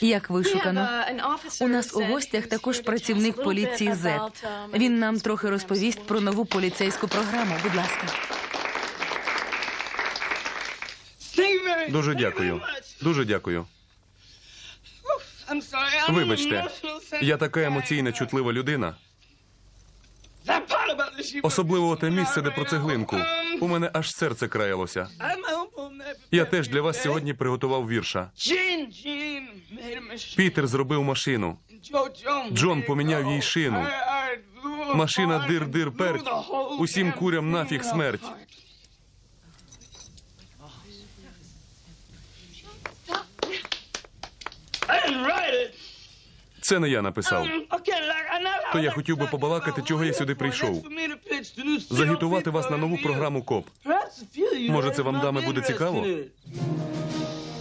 Як вишукано. У нас у гостях також працівник поліції Z. Він нам трохи розповість про нову поліцейську програму. Будь ласка. Дуже дякую. Дуже дякую. Вибачте, я така емоційна, чутлива людина. Особливо те місце, де про цеглинку. У мене аж серце краялося. Я теж для вас сьогодні приготував вірша. Пітер зробив машину. Джон поміняв їй шину. Машина дир-дир перть. Усім курям нафіг смерть. Це не я написав. То я хотів би побалакати, чого я сюди прийшов. Загітувати вас на нову програму КОП. Може, це вам дами буде цікаво?